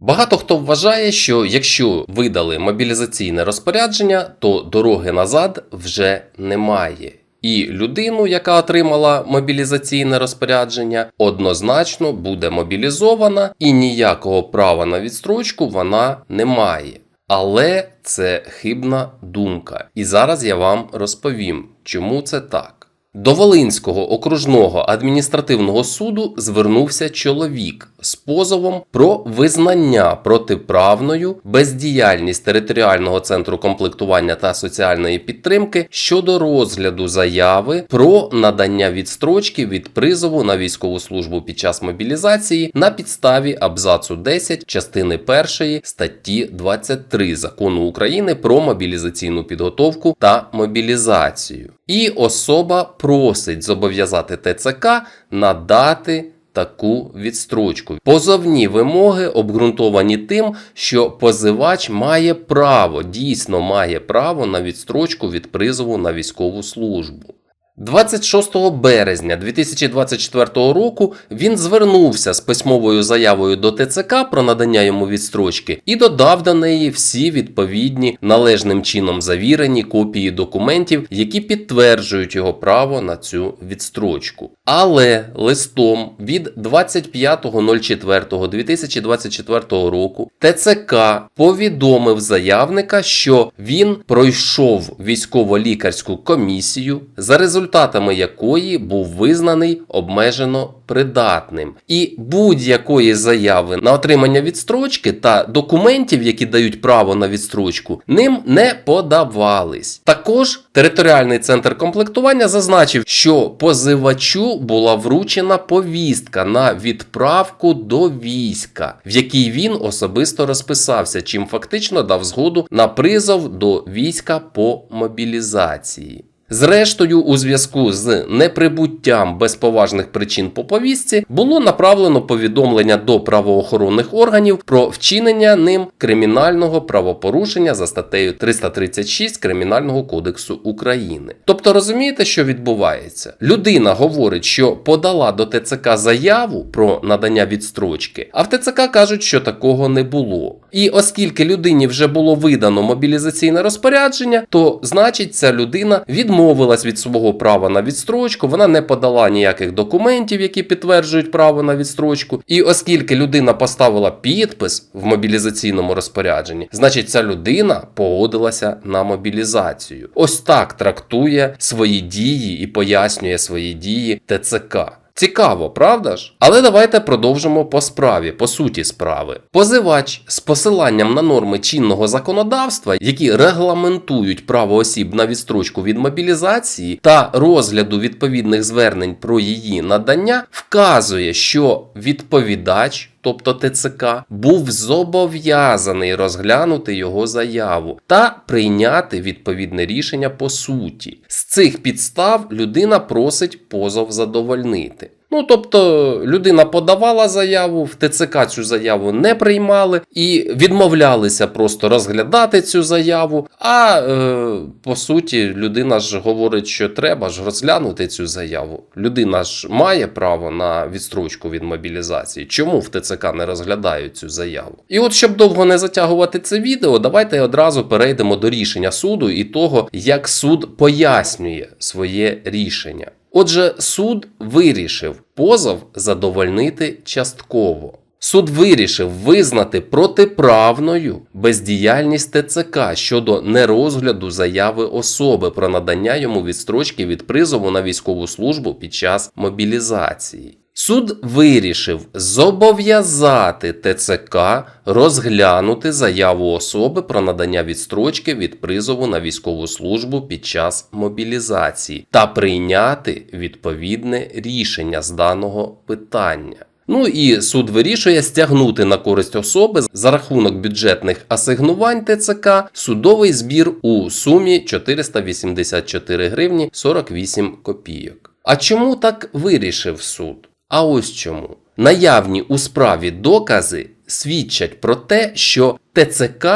Багато хто вважає, що якщо видали мобілізаційне розпорядження, то дороги назад вже немає. І людину, яка отримала мобілізаційне розпорядження, однозначно буде мобілізована і ніякого права на відстрочку вона не має. Але це хибна думка. І зараз я вам розповім, чому це так. До Волинського окружного адміністративного суду звернувся чоловік з позовом про визнання протиправною бездіяльність територіального центру комплектування та соціальної підтримки щодо розгляду заяви про надання відстрочки від призову на військову службу під час мобілізації на підставі абзацу 10 частини 1 статті 23 закону України про мобілізаційну підготовку та мобілізацію. І особа просить зобов'язати ТЦК надати таку відстрочку. Позовні вимоги обґрунтовані тим, що позивач має право, дійсно має право на відстрочку від призову на військову службу. 26 березня 2024 року він звернувся з письмовою заявою до ТЦК про надання йому відстрочки і додав до неї всі відповідні належним чином завірені копії документів, які підтверджують його право на цю відстрочку. Але листом від 25.04.2024 року ТЦК повідомив заявника, що він пройшов військово-лікарську комісію, за результатами якої був визнаний обмежено придатним. І будь-якої заяви на отримання відстрочки та документів, які дають право на відстрочку, ним не подавались. Також територіальний центр комплектування зазначив, що позивачу була вручена повістка на відправку до війська, в якій він особисто розписався, чим фактично дав згоду на призов до війська по мобілізації. Зрештою, у зв'язку з неприбуттям без поважних причин по повістці було направлено повідомлення до правоохоронних органів про вчинення ним кримінального правопорушення за статтею 336 Кримінального кодексу України. Тобто розумієте, що відбувається? Людина говорить, що подала до ТЦК заяву про надання відстрочки, а в ТЦК кажуть, що такого не було. І оскільки людині вже було видано мобілізаційне розпорядження, то значить ця людина відмовилась від свого права на відстрочку, вона не подала ніяких документів, які підтверджують право на відстрочку. І оскільки людина поставила підпис в мобілізаційному розпорядженні, значить ця людина погодилася на мобілізацію. Ось так трактує свої дії і пояснює свої дії ТЦК. Цікаво, правда ж? Але давайте продовжимо по справі, по суті справи. Позивач з посиланням на норми чинного законодавства, які регламентують право осіб на відстрочку від мобілізації та розгляду відповідних звернень про її надання, вказує, що відповідач. Тобто ТЦК був зобов'язаний розглянути його заяву та прийняти відповідне рішення по суті. З цих підстав людина просить позов задовольнити. Ну, тобто, людина подавала заяву, в ТЦК цю заяву не приймали і відмовлялися просто розглядати цю заяву. А е, по суті, людина ж говорить, що треба ж розглянути цю заяву. Людина ж має право на відстрочку від мобілізації. Чому в ТЦК не розглядають цю заяву? І от щоб довго не затягувати це відео, давайте одразу перейдемо до рішення суду і того, як суд пояснює своє рішення. Отже, суд вирішив позов задовольнити частково. Суд вирішив визнати протиправною бездіяльність ТЦК щодо нерозгляду заяви особи про надання йому відстрочки від призову на військову службу під час мобілізації. Суд вирішив зобов'язати ТЦК розглянути заяву особи про надання відстрочки від призову на військову службу під час мобілізації та прийняти відповідне рішення з даного питання. Ну і суд вирішує стягнути на користь особи за рахунок бюджетних асигнувань ТЦК судовий збір у сумі 484 гривні 48 копійок. А чому так вирішив суд? А ось чому. Наявні у справі докази свідчать про те, що ТЦК,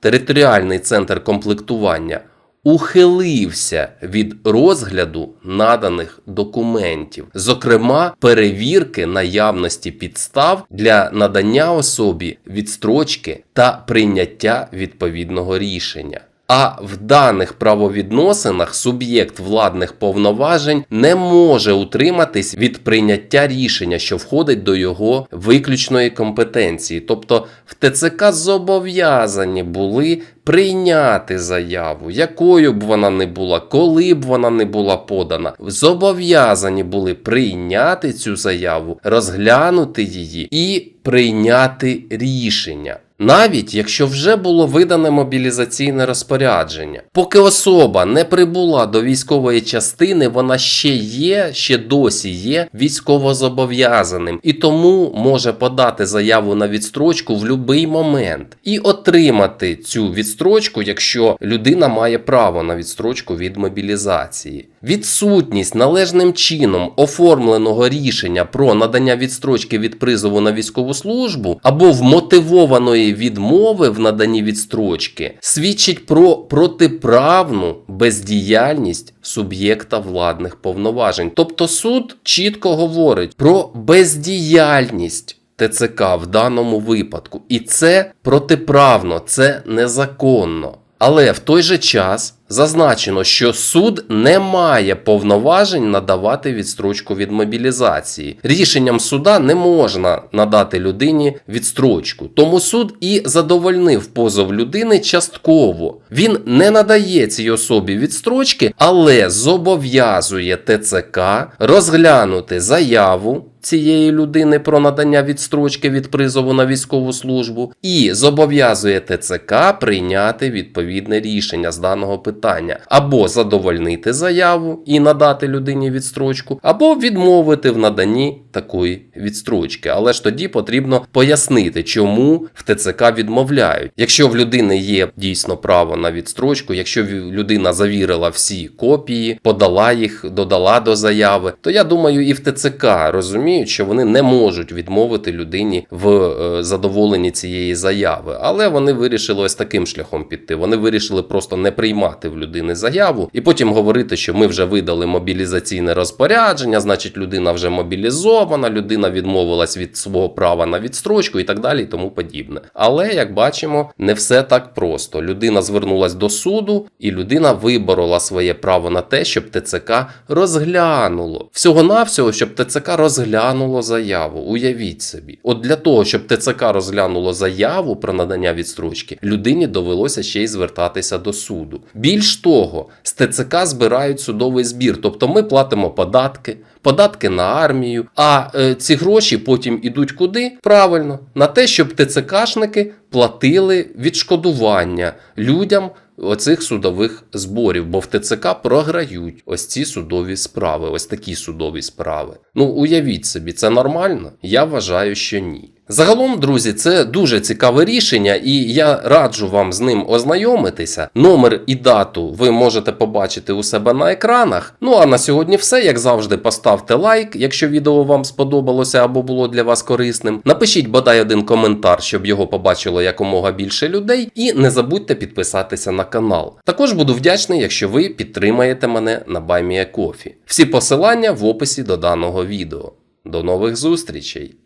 територіальний центр комплектування, ухилився від розгляду наданих документів, зокрема перевірки наявності підстав для надання особі відстрочки та прийняття відповідного рішення. А в даних правовідносинах суб'єкт владних повноважень не може утриматись від прийняття рішення, що входить до його виключної компетенції. Тобто в ТЦК зобов'язані були прийняти заяву, якою б вона не була, коли б вона не була подана. Зобов'язані були прийняти цю заяву, розглянути її і прийняти рішення. Навіть якщо вже було видане мобілізаційне розпорядження, поки особа не прибула до військової частини, вона ще є, ще досі є військовозобов'язаним. І тому може подати заяву на відстрочку в будь-який момент. І отримати цю відстрочку, якщо людина має право на відстрочку від мобілізації. Відсутність належним чином оформленого рішення про надання відстрочки від призову на військову службу або вмотивованої відмови в наданні відстрочки свідчить про протиправну бездіяльність суб'єкта владних повноважень. Тобто суд чітко говорить про бездіяльність. ТЦК в даному випадку, і це протиправно, це незаконно. Але в той же час зазначено, що суд не має повноважень надавати відстрочку від мобілізації. Рішенням суда не можна надати людині відстрочку. Тому суд і задовольнив позов людини частково. Він не надає цій особі відстрочки, але зобов'язує ТЦК розглянути заяву. Цієї людини про надання відстрочки від призову на військову службу і зобов'язує ТЦК прийняти відповідне рішення з даного питання або задовольнити заяву і надати людині відстрочку, або відмовити в наданні такої відстрочки. Але ж тоді потрібно пояснити, чому в ТЦК відмовляють. Якщо в людини є дійсно право на відстрочку, якщо людина завірила всі копії, подала їх, додала до заяви, то я думаю, і в ТЦК розуміють, що вони не можуть відмовити людині в е, задоволенні цієї заяви. Але вони вирішили ось таким шляхом піти. Вони вирішили просто не приймати в людини заяву і потім говорити, що ми вже видали мобілізаційне розпорядження, значить, людина вже мобілізована, людина відмовилась від свого права на відстрочку і так далі, і тому подібне. Але як бачимо, не все так просто. Людина звернулась до суду, і людина виборола своє право на те, щоб ТЦК розглянуло всього-навсього, щоб ТЦК розглянуло заяву. Уявіть собі, от для того, щоб ТЦК розглянуло заяву про надання відстрочки, людині довелося ще й звертатися до суду. Більш того, з ТЦК збирають судовий збір, тобто ми платимо податки. Податки на армію, а е, ці гроші потім ідуть куди? Правильно, на те, щоб ТЦКшники платили відшкодування людям оцих судових зборів, бо в ТЦК програють ось ці судові справи, ось такі судові справи. Ну уявіть собі, це нормально? Я вважаю, що ні. Загалом, друзі, це дуже цікаве рішення, і я раджу вам з ним ознайомитися. Номер і дату ви можете побачити у себе на екранах. Ну а на сьогодні все. Як завжди, поставте лайк, якщо відео вам сподобалося або було для вас корисним. Напишіть бодай один коментар, щоб його побачило якомога більше людей. І не забудьте підписатися на канал. Також буду вдячний, якщо ви підтримаєте мене на BuyMeACoffee. Всі посилання в описі до даного відео. До нових зустрічей!